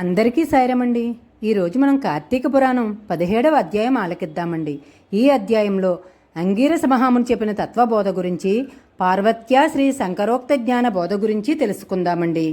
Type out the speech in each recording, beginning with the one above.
అందరికీ సాయరమండి ఈరోజు మనం కార్తీక పురాణం పదిహేడవ అధ్యాయం ఆలకిద్దామండి. ఈ అధ్యాయంలో అంగీరస మహాముని చెప్పిన తత్వబోధ గురించి పార్వత్యా శ్రీ శంకరోక్త జ్ఞాన బోధ గురించి తెలుసుకుందామండి.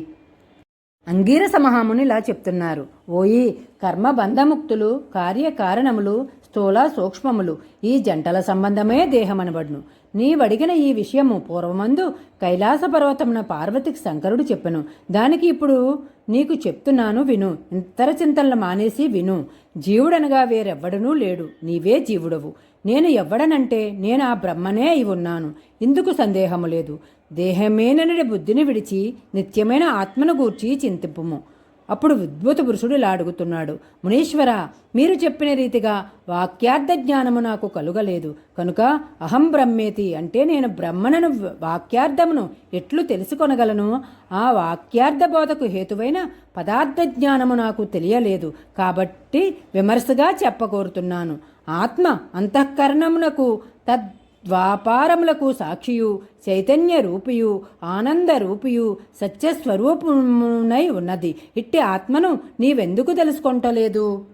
అంగీరస మహాముని ఇలా చెప్తున్నారు. ఓయి కర్మబంధముక్తులు కార్యకారణములు స్థూల సూక్ష్మములు ఈ జంటల సంబంధమే దేహమనబడును. నీవడిగిన ఈ విషయము పూర్వమందు కైలాస పర్వతమున పార్వతికి శంకరుడు చెప్పెను. దానికి ఇప్పుడు నీకు చెప్తున్నాను విను. ఇతర చింతనలు మానేసి విను. జీవుడనగా వేరెవ్వడనూ లేడు. నీవే జీవుడవు. నేను ఎవ్వడనంటే నేను ఆ బ్రహ్మనే అయి ఉన్నాను. ఇందుకు సందేహము లేదు. దేహమేనని బుద్ధిని విడిచి నిత్యమైన ఆత్మను గూర్చి చింతింపుము. అప్పుడు ఉద్భుత పురుషుడు ఇలా అడుగుతున్నాడు మునీశ్వర మీరు చెప్పిన రీతిగా వాక్యార్థ జ్ఞానము నాకు కలుగలేదు. కనుక అహం బ్రహ్మేతి అంటే నేను బ్రహ్మణను వాక్యార్థమును ఎట్లు తెలుసుకొనగలను? ఆ వాక్యార్థ బోధకు హేతువైన పదార్థ జ్ఞానము నాకు తెలియలేదు. కాబట్టి విమర్శగా చెప్పకోరుతున్నాను. ఆత్మ అంతఃకరణమునకు తద్ ద్వాపారములకు సాక్షియు చైతన్య రూపియు ఆనంద రూపియు సత్యస్వరూపమునై ఉన్నది. ఇట్టి ఆత్మను నీవెందుకు తెలుసుకొంటలేదు?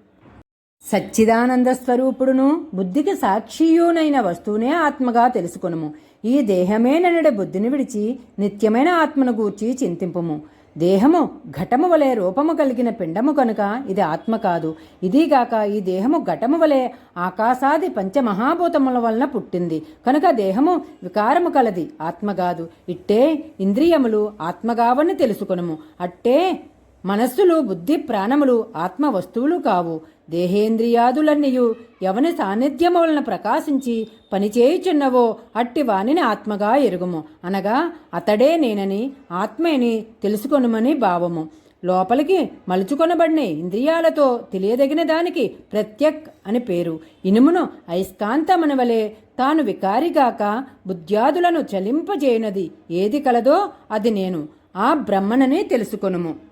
సచ్చిదానంద స్వరూపుడును బుద్ధికి సాక్షియునైన వస్తువునే ఆత్మగా తెలుసుకొనుము. ఈ దేహమేననడి బుద్ధిని విడిచి నిత్యమైన ఆత్మను గూర్చి చింతింపుము. దేహము ఘటము వలె రూపము కలిగిన పిండము కనుక ఇది ఆత్మ కాదు. ఇదిగాక ఈ దేహము ఘటము వలె ఆకాశాది పంచమహాభూతముల వలన పుట్టింది. కనుక దేహము వికారము కలది ఆత్మ కాదు. ఇట్టే ఇంద్రియములు ఆత్మగావని తెలుసుకొనుము. అట్టే మనస్సులు బుద్ధి ప్రాణములు ఆత్మ వస్తువులు కావు. దేహేంద్రియాదులన్నీయు ఎవని సాన్నిధ్యము వలన ప్రకాశించి పనిచేయుచున్నవో అట్టి వానిని ఆత్మగా ఎరుగుము. అనగా అతడే నేనని ఆత్మేని తెలుసుకొనుమని భావము. లోపలికి మలుచుకొనబడిన ఇంద్రియాలతో తెలియదగిన దానికి ప్రత్యక్ అని పేరు. ఇనుమును అయస్కాంతమని వలె తాను వికారిగాక బుద్ధ్యాదులను చలింపజేయనది. ఏది కలదో అది నేను. ఆ బ్రహ్మనని తెలుసుకొనుము.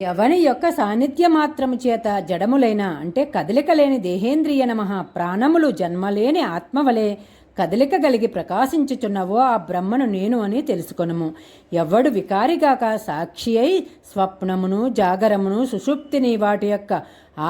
ఎవని యొక్క సాన్నిధ్య మాత్రము చేత జడములైన అంటే కదలిక లేని దేహేంద్రియ నమః ప్రాణములు జన్మలేని ఆత్మవలే కదలిక కలిగి ప్రకాశించుచున్నవో ఆ బ్రహ్మను నేను అని తెలుసుకొనుము. ఎవడు వికారిగాక సాక్షి అయి స్వప్నమును జాగరమును సుషుప్తిని వాటి యొక్క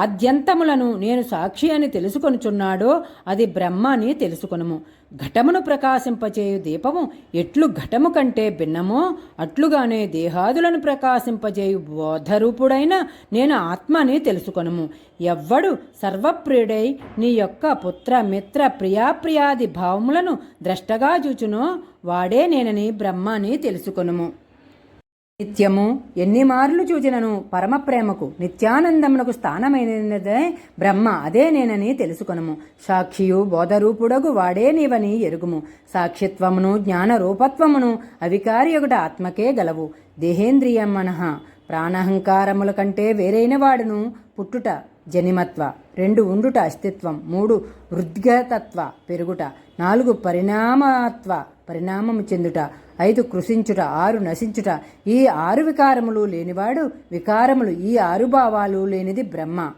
ఆద్యంతములను నేను సాక్షి అని తెలుసుకొనుచున్నాడో అది బ్రహ్మ అని తెలుసుకొనుము. ఘటమును ప్రకాశింపచేయు దీపము ఎట్లు ఘటము కంటే భిన్నమో అట్లుగానే దేహాదులను ప్రకాశింపజేయు బోధరూపుడైన నేను ఆత్మని తెలుసుకొనుము. ఎవ్వడు సర్వప్రియుడై నీ యొక్క పుత్ర మిత్ర ప్రియాప్రియాది భావములను ద్రష్టగా చూచునో వాడే నేనని బ్రహ్మని తెలుసుకొనుము. నిత్యము ఎన్ని మార్లు చూచినను పరమ ప్రేమకు నిత్యానందమునకు స్థానమైనదే బ్రహ్మ అదే నేనని తెలుసుకొనము. సాక్షియు బోధరూపుడగు వాడే నీవని ఎరుగుము. సాక్షిత్వమును జ్ఞాన రూపత్వమును అవికార్యగుట ఆత్మకే గలవు. దేహేంద్రియం మనః ప్రాణహంకారముల కంటే వేరైన వాడును పుట్టుట జనిమత్వ రెండు ఉండుట అస్తిత్వం మూడు వృద్గతత్వ పెరుగుట నాలుగు పరిణామత్వ పరిణామము చెందుట. ఐదు కృషించుట ఆరు నశించుట. ఈ ఆరు వికారములు లేనివాడు వికారములు ఈ ఆరు భావాలు లేనిది బ్రహ్మ.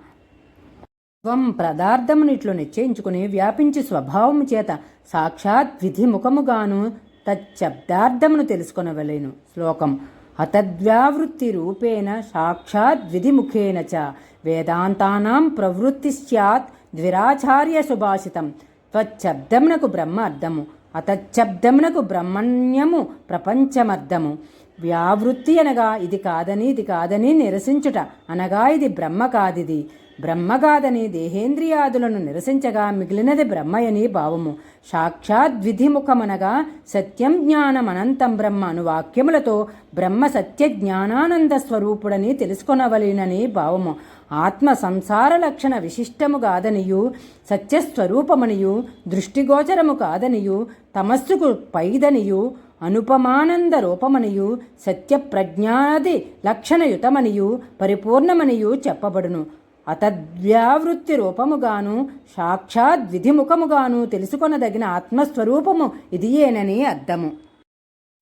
స్వం ప్రదార్థమును నిశ్చయించుకుని వ్యాపించి స్వభావము చేత సాక్షాత్ విధిముఖముగాను తచ్చబ్దార్థమును తెలుసుకొనవలేను. శ్లోకం. అతద్వ్యావృత్తి రూపేణ సాక్షాత్ విధిముఖేన చ. వేదాంతానాం ప్రవృత్తి స్యాత్ ద్విరాచార్య సుభాషితం. త్వచ్చబ్దమునకు బ్రహ్మ అర్థము. అతచ్చబ్దమునకు బ్రహ్మణ్యము ప్రపంచమర్థము వ్యావృత్తి అనగా ఇది కాదని ఇది కాదని నిరసించుట అనగా ఇది బ్రహ్మ కాదిది. బ్రహ్మగాదని దేహేంద్రియాదులను నిరసించగా మిగిలినది బ్రహ్మయని భావము. సాక్షాద్విధిముఖమనగా సత్యం జ్ఞానమనంతం బ్రహ్మ అను వాక్యములతో బ్రహ్మ సత్య జ్ఞానానంద స్వరూపుడని తెలుసుకొనవలెనని భావము. ఆత్మ సంసార లక్షణ విశిష్టము కాదనియు సత్యస్వరూపమనియు దృష్టిగోచరము కాదనియు తమస్సుకు పైదనియు అనుపమానంద రూపమనియు సత్యప్రజ్ఞాది లక్షణయుతమనియు పరిపూర్ణమనియు చెప్పబడును. అతద్వ్యావృత్తి రూపముగాను సాక్షాత్ విధిముఖముగాను తెలుసుకొనదగిన ఆత్మస్వరూపము ఇదియేనని అర్థము.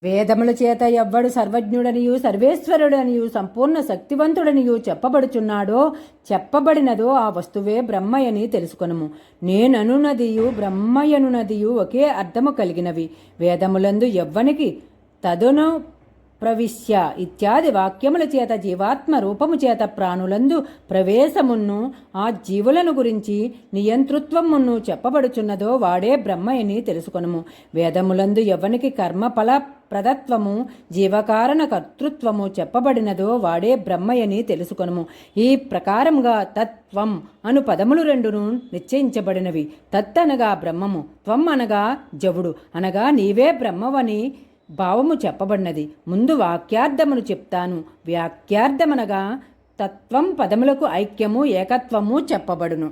వేదముల చేత ఎవ్వడు సర్వజ్ఞుడనియు సర్వేశ్వరుడనియు సంపూర్ణ శక్తివంతుడనియు చెప్పబడుచున్నాడో చెప్పబడినదో ఆ వస్తువే బ్రహ్మయని తెలుసుకొనము. నేననునదియు బ్రహ్మయనునదియు ఒకే అర్థము కలిగినవి. వేదములందు ఎవ్వనికి తదును ప్రవిశ్య ఇత్యాది వాక్యముల చేత జీవాత్మ రూపము చేత ప్రాణులందు ప్రవేశమును ఆ జీవులను గురించి నియంతృత్వమును చెప్పబడుచున్నదో వాడే బ్రహ్మయని తెలుసుకొనుము. వేదములందు ఎవనికి కర్మఫల ప్రదత్వము జీవకారణ కర్తృత్వము చెప్పబడినదో వాడే బ్రహ్మయని తెలుసుకొనుము. ఈ ప్రకారముగా తత్వం అను పదములు రెండును నిశ్చయించబడినవి. తత్ అనగా బ్రహ్మము త్వం అనగా జవుడు. అనగా నీవే బ్రహ్మవని భావము చెప్పబడినది. ముందు వాక్యార్థమును చెప్తాను. వ్యాఖ్యార్థమనగా తత్వం పదములకు ఐక్యము ఏకత్వము చెప్పబడును.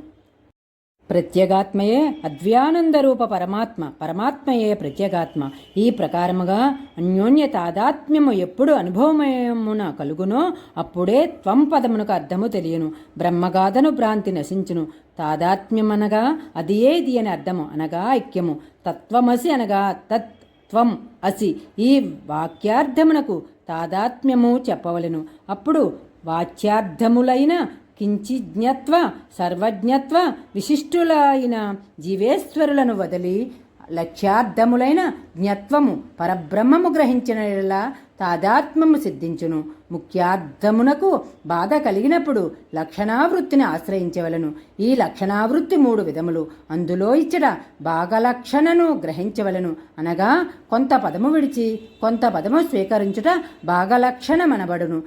ప్రత్యేగాత్మయే అద్వ్యానందరూప పరమాత్మ పరమాత్మయే ప్రత్యేగాత్మ. ఈ ప్రకారముగా అన్యోన్య తాదాత్మ్యము ఎప్పుడు అనుభవమయమున కలుగునో అప్పుడే త్వం పదమునకు అర్థము తెలియను. బ్రహ్మగాథను భ్రాంతి నశించును. తాదాత్మ్యమనగా అదియే ఇది అని అర్థము అనగా ఐక్యము. తత్వమసి అనగా తత్ త్వం అసి ఈ వాక్యార్థమునకు తాదాత్మ్యము చెప్పవలెను. అప్పుడు వాచ్యార్థములైన కించిజ్ఞత్వ సర్వజ్ఞత్వ విశిష్టులైన జీవేశ్వరులను వదిలి లక్ష్యార్థములైన జ్ఞత్వము పరబ్రహ్మము గ్రహించిన యెడల తాదాత్మ్యము సిద్ధించును. ముఖ్యార్థమునకు బాధ కలిగినప్పుడు లక్షణావృత్తిని ఆశ్రయించవలను. ఈ లక్షణావృత్తి మూడు విధములు. అందులో ఇచ్చట భాగలక్షణను గ్రహించవలను. అనగా కొంత పదము విడిచి కొంత పదము స్వీకరించుట భాగలక్షణమనబడును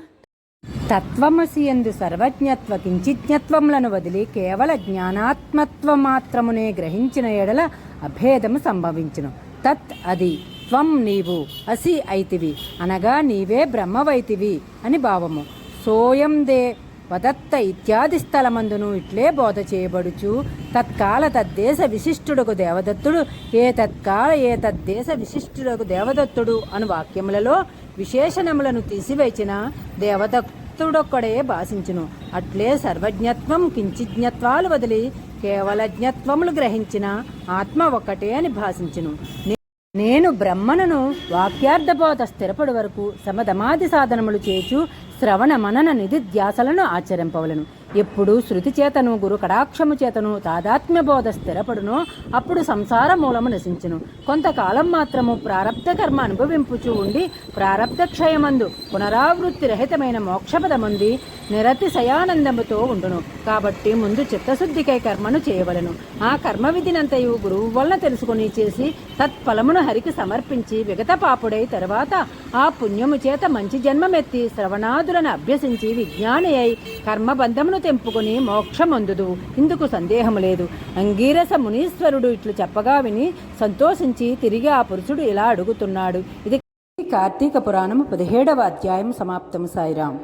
తత్వమసి ఎందు సర్వజ్ఞత్వ కించిజ్ఞత్వములను వదిలి కేవల జ్ఞానాత్మత్వ మాత్రమునే గ్రహించిన ఎడల అభేదము సంభవించును. తత్ అది త్వం నీవు అసి అయితివి అనగా నీవే బ్రహ్మవైతివి అని భావము. సోయం దే వదత్త ఇత్యాది స్థలమందును ఇట్లే బోధ చేయబడుచు. తత్కాల తద్దేశ విశిష్టుడకు దేవదత్తుడు. ఏ తత్కాల ఏ తద్దేశ విశిష్టుడకు దేవదత్తుడు అను వాక్యములలో విశేషణములను తీసివేచిన దేవదత్తుడొక్కడే భాషించును. అట్లే సర్వజ్ఞత్వం కించిజ్ఞత్వాలు వదిలి కేవల జ్ఞత్వములు గ్రహించిన ఆత్మ ఒక్కటే అని భాషించును. నేను బ్రహ్మణను వాక్యార్థబోధ స్థిరపడి వరకు సమధమాది సాధనములు చేచు శ్రవణ మనన నిధిధ్యాసలను ఆచరింపవలను. ఎప్పుడు శృతి చేతను గురు కటాక్షము చేతను తాదాత్మ్య బోధ స్థిరపడును అప్పుడు సంసార మూలము నశించును. కొంతకాలం మాత్రము ప్రారబ్ధ కర్మ అనుభవింపుచూ ఉండి ప్రారబ్ధ క్షయమందు పునరావృత్తి రహితమైన మోక్షపదముంది నిరతి శయానందముతో ఉండును. కాబట్టి ముందు చిత్తశుద్ధికై కర్మను చేయవలను. ఆ కర్మ విధినంతయు గురువు వలన తెలుసుకుని చేసి తత్ఫలమును హరికి సమర్పించి విగత పాపుడై తర్వాత ఆ పుణ్యము చేత మంచి జన్మమెత్తి శ్రవణాదులను అభ్యసించి విజ్ఞాని అయి కర్మబంధమును తెంపుకొని మోక్షమందుదు ఇందుకు సందేహము లేదు. అంగీరస మునీశ్వరుడు ఇట్లు చెప్పగా విని సంతోషించి తిరిగి ఆ పురుషుడు ఇలా అడుగుతున్నాడు. ఇది కార్తీక పురాణము పదిహేడవ అధ్యాయం సమాప్తము సాయిరాం